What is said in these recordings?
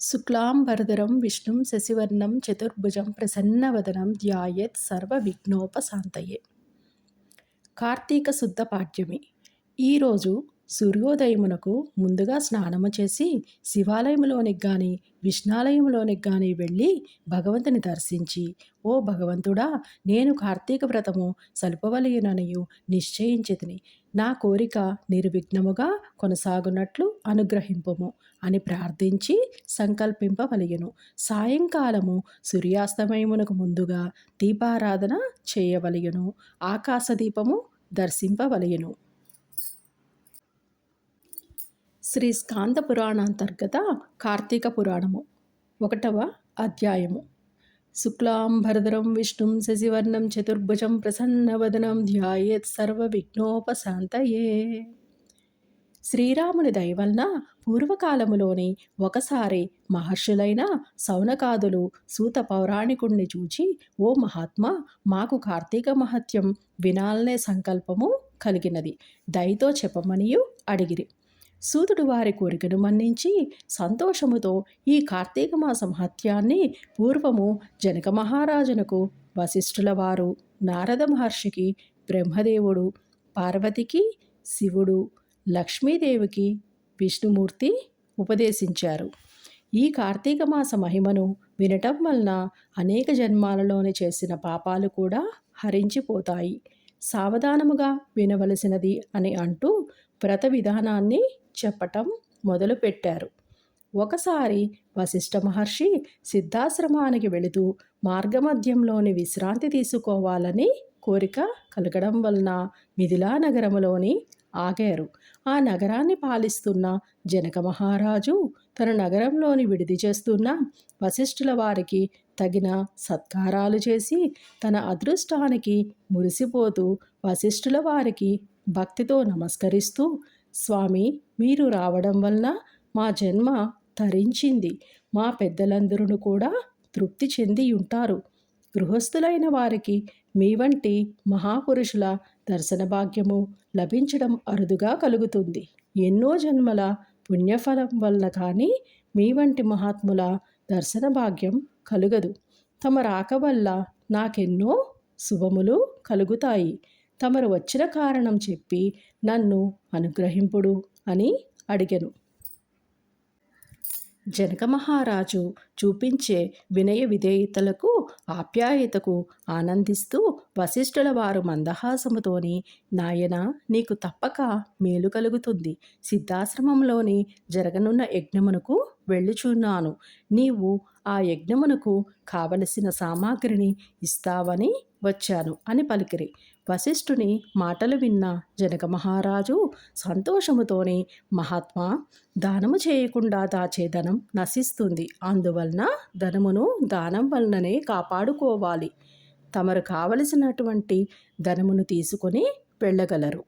శుక్లాంబరధరం విష్ణుం శశివర్ణం చతుర్భుజం ప్రసన్నవదనం ధ్యాయెత్ సర్వ విఘ్నోపశాంతయే కార్తీక శుద్ధ పాఠ్యమి ఈరోజు సూర్యోదయమునకు ముందుగా స్నానము చేసి శివాలయంలోనికి కానీ విష్ణాలయంలోనికి కానీ వెళ్ళి భగవంతుని దర్శించి ఓ భగవంతుడా నేను కార్తీక వ్రతము సలుపవలయననియు నిశ్చయించితిని. నా కోరిక నిర్విఘ్నముగా కొనసాగునట్లు అనుగ్రహింపము అని ప్రార్థించి సంకల్పింపవలయను. సాయంకాలము సూర్యాస్తమయమునకు ముందుగా దీపారాధన చేయవలయను. ఆకాశదీపము దర్శింపవలయను. శ్రీ స్కాంద పురాణాంతర్గత కార్తీక పురాణము ఒకటవ అధ్యాయము. శుక్లాంబరధరం విష్ణుం శశివర్ణం చతుర్భుజం ప్రసన్నవదనం ధ్యాయేత్ సర్వ విఘ్నోపశాంతయే శ్రీరాముని దయవలన పూర్వకాలములోని ఒకసారి మహర్షులైన సౌనకాదులు సూత పౌరాణికుణ్ణి చూచి ఓ మహాత్మా మాకు కార్తీక మహత్యం వినాలనే సంకల్పము కలిగినది. దయతో చెప్పమనియు అడిగిరి. సూతుడు వారి కోరికను మన్నించి సంతోషముతో ఈ కార్తీక మాస మహత్యాన్ని పూర్వము జనక మహారాజునకు వశిష్ఠుల వారు నారద మహర్షికి బ్రహ్మదేవుడు పార్వతికి శివుడు లక్ష్మీదేవికి విష్ణుమూర్తి ఉపదేశించారు. ఈ కార్తీక మాస మహిమను వినటం వలన అనేక జన్మాలలోని చేసిన పాపాలు కూడా హరించిపోతాయి. సావధానముగా వినవలసినది అని అంటూ వ్రత విధానాన్ని చెప్పటం మొదలుపెట్టారు. ఒకసారి వశిష్ఠ మహర్షి సిద్ధాశ్రమానికి వెళుతూ మార్గమధ్యంలోని విశ్రాంతి తీసుకోవాలని కోరిక కలగడం వలన మిథిలా నగరంలోని ఆగారు. ఆ నగరాన్ని పాలిస్తున్న జనక మహారాజు తన నగరంలోని విడిది చేస్తున్న వశిష్ఠుల వారికి తగిన సత్కారాలు చేసి తన అదృష్టానికి మురిసిపోతూ వశిష్ఠుల వారికి భక్తితో నమస్కరిస్తూ స్వామి మీరు రావడం వలన మా జన్మ తరించింది. మా పెద్దలందరూ కూడా తృప్తి చెంది ఉంటారు గృహస్థులైన వారికి మీ వంటి మహాపురుషుల దర్శన భాగ్యము లభించడం అరుదుగా కలుగుతుంది. ఎన్నో జన్మల పుణ్యఫలం వలన కానీ మీ వంటి మహాత్ముల దర్శన భాగ్యం కలుగదు. తమ రాక వల్ల నాకెన్నో శుభములు కలుగుతాయి. తమరు వచ్చిన కారణం చెప్పి నన్ను అనుగ్రహింపుడు అని అడిగను. జనక మహారాజు చూపించే వినయ విధేయతలకు ఆప్యాయతకు ఆనందిస్తూ వశిష్ఠుల వారు మందహాసముతోని నాయన నీకు తప్పక మేలు కలుగుతుంది. సిద్ధాశ్రమంలోని జరగనున్న యజ్ఞమునకు వెళ్ళుచున్నాను. నీవు ఆ యజ్ఞమునకు కావలసిన సామాగ్రిని ఇస్తావని వచ్చాను అని పలికిరి. వశిష్ఠుని మాటలు విన్న జనక మహారాజు సంతోషముతోనే మహాత్మా దానము చేయకుండా దాచే ధనం నశిస్తుంది. అందువలన ధనమును దానం వలననే కాపాడుకోవాలి. తమరు కావలసినటువంటి ధనమును తీసుకొని వెళ్ళగలరు.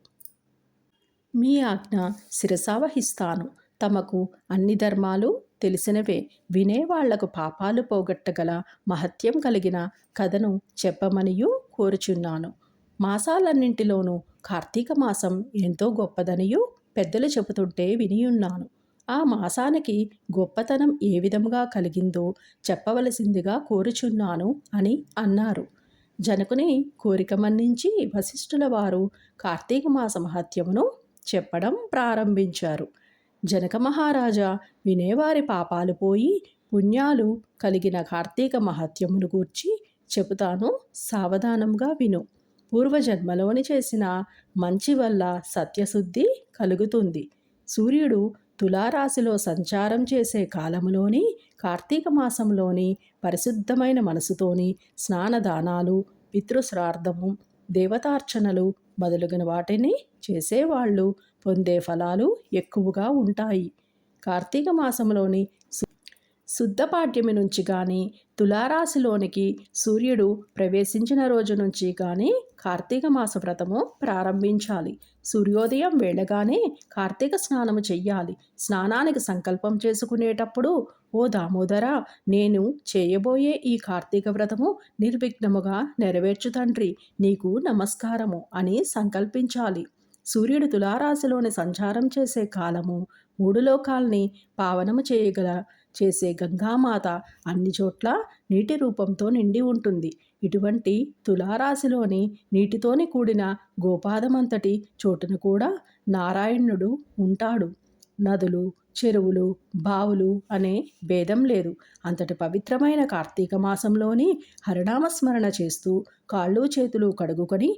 మీ ఆజ్ఞ శిరసావహిస్తాను. తమకు అన్ని ధర్మాలు తెలిసినవే. వినేవాళ్ళకు పాపాలు పోగొట్టగల మహత్యం కలిగిన కథను చెప్పమనియు కోరుచున్నాను. మాసాలన్నింటిలోనూ కార్తీక మాసం ఎంతో గొప్పదనియు పెద్దలు చెబుతుంటే వినియున్నాను. ఆ మాసానికి గొప్పతనం ఏ విధముగా కలిగిందో చెప్పవలసిందిగా కోరుచున్నాను అని అన్నారు. జనకుని కోరిక మన్నించి వశిష్ఠుల వారు కార్తీక మాస మహత్యమును చెప్పడం ప్రారంభించారు. జనక మహారాజా! వినేవారి పాపాలు పోయి పుణ్యాలు కలిగిన కార్తీక మహత్యమును గూర్చి చెబుతాను సావధానంగా విను. పూర్వజన్మలోని చేసిన మంచి వల్ల సత్యశుద్ధి కలుగుతుంది. సూర్యుడు తులారాశిలో సంచారం చేసే కాలంలోని కార్తీక మాసంలోని పరిశుద్ధమైన మనసుతోని స్నానదానాలు పితృశ్రార్థము దేవతార్చనలు మొదలగిన వాటిని చేసేవాళ్ళు పొందే ఫలాలు ఎక్కువగా ఉంటాయి. కార్తీక మాసంలోని శుద్ధపాఠ్యమి నుంచి కానీ తులారాశిలోనికి సూర్యుడు ప్రవేశించిన రోజు నుంచి కానీ కార్తీక మాస వ్రతము ప్రారంభించాలి. సూర్యోదయం వేళగానే కార్తీక స్నానము చెయ్యాలి. స్నానానికి సంకల్పం చేసుకునేటప్పుడు ఓ దామోదర నేను చేయబోయే ఈ కార్తీక వ్రతము నిర్విఘ్నముగా నెరవేర్చు తండ్రి నీకు నమస్కారము అని సంకల్పించాలి. సూర్యుడు తులారాశిలోని సంచారం చేసే కాలము మూడు లోకాల్ని పావనము చేయగల చేసే గంగామాత అన్ని చోట్ల నీటి రూపంతో నిండి ఉంటుంది. ఇటువంటి తులారాశిలోని నీటితోని కూడిన గోపాదమంతటి చోటును కూడా నారాయణుడు ఉంటాడు. నదులు చెరువులు బావులు అనే భేదం లేదు. అంతటి పవిత్రమైన కార్తీక మాసంలోని హరినామస్మరణ చేస్తూ కాళ్ళు చేతులు కడుగుకొని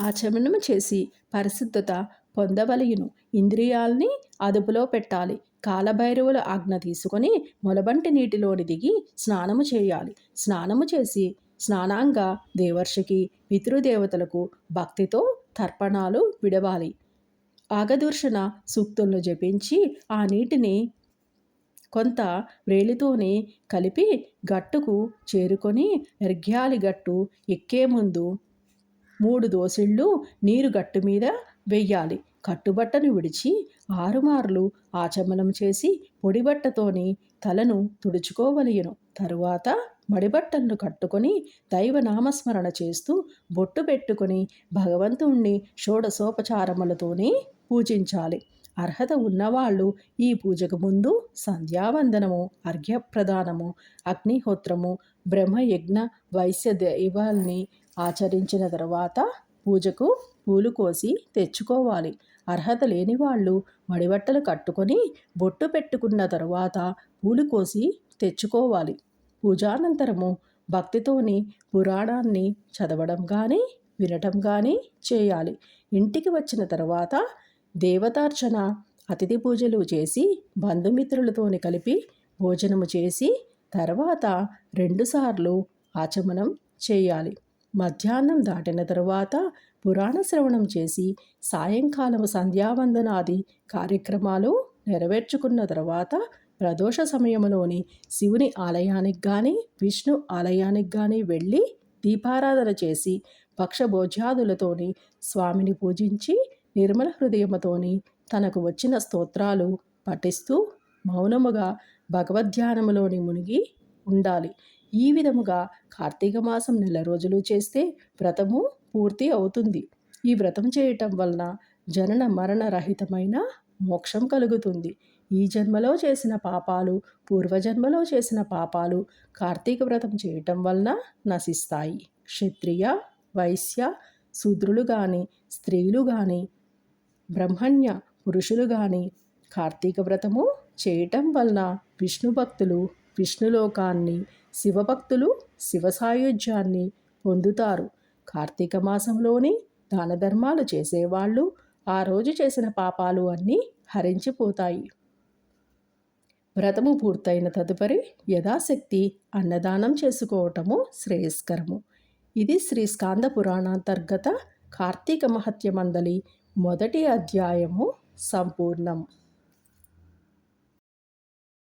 ఆచమనం చేసి పరిశుద్ధత పొందవలయును. ఇంద్రియాల్ని అదుపులో పెట్టాలి. కాలభైరవుల ఆజ్ఞ తీసుకొని మొలబంటి నీటిలోని దిగి స్నానము చేయాలి. స్నానము చేసి స్నానాంగ దేవర్షికి పితృదేవతలకు భక్తితో తర్పణాలు విడవాలి. ఆగదూర్షణ సూక్తులను జపించి ఆ నీటిని కొంత వేలితోనే కలిపి గట్టుకు చేరుకొని ఎర్గ్యాలి గట్టు ఎక్కే ముందు మూడు దోసిళ్ళు నీరు గట్టు మీద వెయ్యాలి. కట్టుబట్టను విడిచి ఆరుమార్లు ఆచమనం చేసి పొడిబట్టతోని తలను తుడుచుకోవలయను. తరువాత మడిబట్టలను కట్టుకొని దైవనామస్మరణ చేస్తూ బొట్టు పెట్టుకొని భగవంతుణ్ణి షోడసోపచారములతోనే పూజించాలి. అర్హత ఉన్నవాళ్ళు ఈ పూజకు ముందు సంధ్యావందనము అర్ఘ్యప్రదానము అగ్నిహోత్రము బ్రహ్మయజ్ఞ వైశ్య దైవాల్ని ఆచరించిన తర్వాత పూజకు పూలు కోసి తెచ్చుకోవాలి. అర్హత లేని వాళ్ళు మడిబట్టలు కట్టుకొని బొట్టు పెట్టుకున్న తరువాత పూలు కోసి తెచ్చుకోవాలి. పూజానంతరము భక్తితోని పురాణాన్ని చదవడం కానీ వినటం కానీ చేయాలి. ఇంటికి వచ్చిన తర్వాత దేవతార్చన అతిథి పూజలు చేసి బంధుమిత్రులతోని కలిపి భోజనము చేసి తర్వాత రెండుసార్లు ఆచమనం చేయాలి. మధ్యాహ్నం దాటిన తరువాత పురాణ శ్రవణం చేసి సాయంకాలం సంధ్యావందనాది కార్యక్రమాలు నెరవేర్చుకున్న తర్వాత ప్రదోష సమయంలోని శివుని ఆలయానికి కానీ విష్ణు ఆలయానికి కానీ వెళ్ళి దీపారాధన చేసి భక్షభోజ్యాదులతోని స్వామిని పూజించి నిర్మల హృదయముతోని తనకు వచ్చిన స్తోత్రాలు పఠిస్తూ మౌనముగా భగవద్ధ్యానములోని మునిగి ఉండాలి. ఈ విధముగా కార్తీక మాసం నెల రోజులు చేస్తే వ్రతము పూర్తి అవుతుంది. ఈ వ్రతం చేయటం వలన జనన మరణ రహితమైన మోక్షం కలుగుతుంది. ఈ జన్మలో చేసిన పాపాలు పూర్వజన్మలో చేసిన పాపాలు కార్తీక వ్రతం చేయటం వలన నశిస్తాయి. క్షత్రియ వైశ్య శూద్రులు కానీ స్త్రీలు కానీ బ్రహ్మణ్య పురుషులు కానీ కార్తీక వ్రతము చేయటం వలన విష్ణు భక్తులు విష్ణులోకాన్ని శివభక్తులు శివ సాయుధ్యాన్ని పొందుతారు. కార్తీక మాసంలోని దాన ధర్మాలు చేసేవాళ్ళు ఆ రోజు చేసిన పాపాలు అన్నీ హరించిపోతాయి. వ్రతము పూర్తయిన తదుపరి యథాశక్తి అన్నదానం చేసుకోవటము శ్రేయస్కరము. ఇది శ్రీ స్కాంద పురాణాంతర్గత కార్తీక మహత్యమందలి మొదటి అధ్యాయము సంపూర్ణం.